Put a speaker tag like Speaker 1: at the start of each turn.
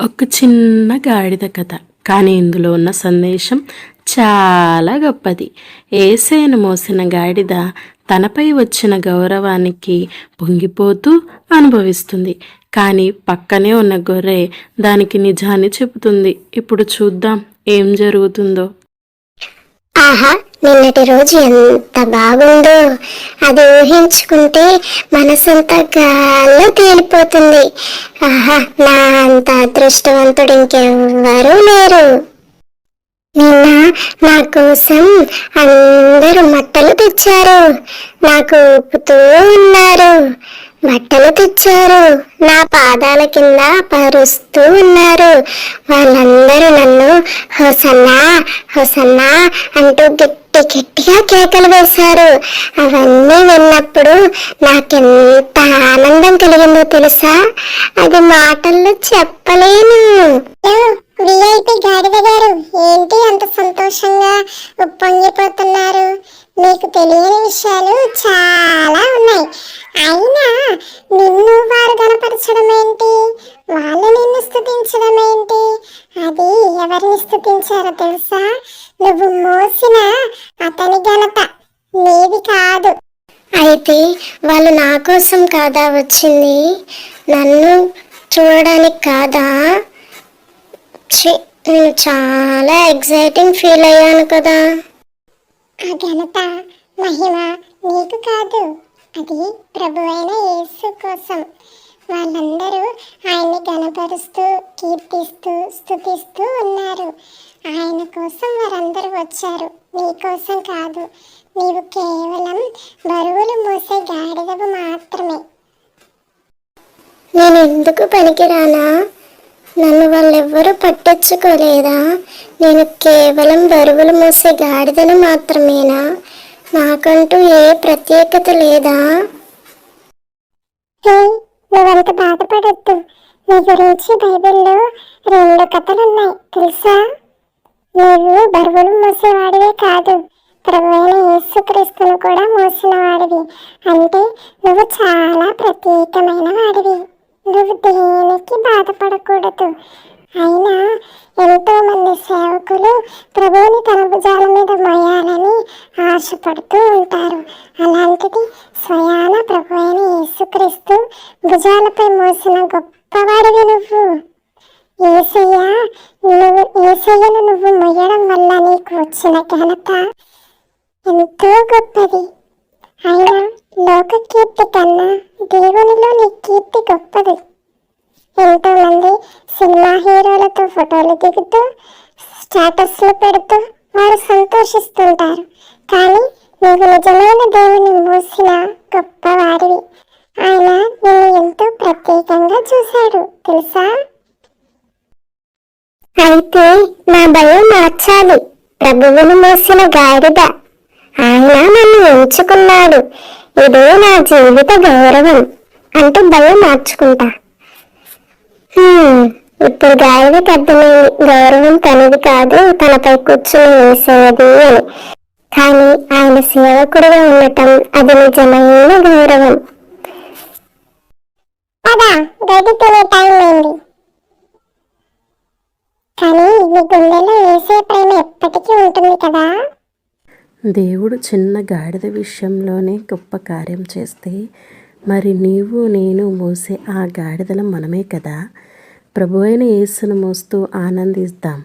Speaker 1: ఒక చిన్న గాడిద కథ. కానీ ఇందులో ఉన్న సందేశం చాలా గొప్పది. ఏసేను మోసిన గాడిద తనపై వచ్చిన గౌరవానికి పొంగిపోతూ అనుభవిస్తుంది. కానీ పక్కనే ఉన్న గొర్రె దానికి నిజాన్ని చెబుతుంది. ఇప్పుడు చూద్దాం ఏం జరుగుతుందో.
Speaker 2: ఆహా నిన్నటి రోజు ఎంత బాగుందో. అది ఊహించుకుంటే మనసంతా గాల్లో తేలిపోతుంది. ఆహా నా అంత అదృష్టవంతుడు ఇంకెవ్వరూ లేరు. నిన్న నా కోసం అందరూ మట్టలు తెచ్చారు. నాకు ఊపుతూ ఉన్నారు. బట్టలు తెచ్చారు. నా పాదాల కింద పరుస్తూ ఉన్నారు. వాళ్ళందరూ నన్ను హోసన్నా హోసన్నా అంటూ గట్టి గట్టిగా కేకలు వేశారు. అవన్నీ విన్నప్పుడు నాకెంత ఆనందం కలిగిందో తెలుసా? అది మాటల్లో చెప్పలేను. విఐపి గాడిద గారు ఏంటి అంత సంతోషంగా ఉప్పొంగిపోతున్నారు? మీకు తెలియని విషయాలు చాలా నిన్ను వారు కనపరచడం ఏంటి? వాళ్ళు నిన్ను స్థుతించడం ఏంటి? అది ఎవరిని స్థుతించారో తెలుసా? నువ్వు మోసిన అతని ఘనత నీది కాదు. అయితే వాళ్ళు నా కోసం కాదా వచ్చింది? నన్ను చూడడానికి కాదా? నేను చాలా ఎగ్జైటింగ్ ఫీల్ అయ్యాను కదా. ఆ ఘనత మహిమ నీకు కాదు. అది ప్రభు అయిన యేసు కోసం. వాళ్ళందరూ ఆయన్ని గణపరుస్తూ కీర్తిస్తూ స్థుతిస్తూ ఉన్నారు. ఆయన కోసం వారందరూ వచ్చారు. నీ కోసం కాదు. నీవు కేవలం బరువులు మోసే గాడిదవు మాత్రమే. నేను ఎందుకు పనికిరానా? నన్ను వాళ్ళెవ్వరూ పట్టించుకోలేదా? నేను కేవలం బరువులు మోసే గాడిదను మాత్రమేనా? నాకంటూ ఏ ప్రత్యేకత లేదా? నువ్వంత బాధపడద్దు. నీ గురించి బైబిల్లో రెండు కథలున్నాయి. తెలుసా? నువ్వు బరువులు మోసేవాడివే కాదు. ప్రభువైన యేసుక్రీస్తును కూడా మోసిన వాడివి అంటే నువ్వు చాలా ప్రత్యేకమైన వాడివి. నువ్వు దేనికి బాధపడకూడదు? అయినా ఎంతో మంది సేవకులు ప్రభువుని తన భుజాల మీద మోయాలని ఆశపడుతూ ఉంటారు. అలాంటిది స్వయాన ప్రభు అయిన యేసుక్రీస్తు భుజాలపై మోసిన గొప్పవాడివి నువ్వు. ఏసయ్య నువ్వు ఏసయ్యను నువ్వు మొయ్యడం వల్ల నీకు వచ్చిన ఘనత ఎంతో గొప్పది. అయినా లోక కీర్తి కన్నా దేవునిలో నీ కీర్తి గొప్పది. ఎంతో మంది సినిమా హీరోలతో ఫోటోలు దిగుతూ స్టేటస్లు పెడుతూ వారు సంతోషిస్తుంటారు. కానీ నువ్వు నిజమైన దేవుని మోసిన గొప్పవాడివి. ఆయన నిన్ను ఎంతో ప్రత్యేకంగా చూశాడు. తెలుసా? అయితే నా భయం మార్చాలి. ప్రభువును మోసిన గాడిద. ఆయన నన్ను ఎంచుకున్నాడు. ఇదే నా జీవిత గౌరవం అంటూ భయం మార్చుకుంటా. ఇప్పుడు గాడిదకి అర్థమైంది గౌరవం తనది కాదు తనపై కూర్చుని వేసేది అని. కానీ ఆయన సేవకుడిగా ఉండటం అది నిజమైన గౌరవం. అదా గడ్డి తినే టైం అయింది. కానీ నీ గుండెలో వేసే ప్రేమ ఎప్పటికీ ఉంటుంది కదా.
Speaker 1: దేవుడు చిన్న గాడిద విషయంలోనే గొప్ప కార్యం చేస్తే మరి నీవు నేను మోసే ఆ గాడిదలం మనమే కదా. ప్రభు అయిన యేసును మోస్తూ ఆనందిద్దాం.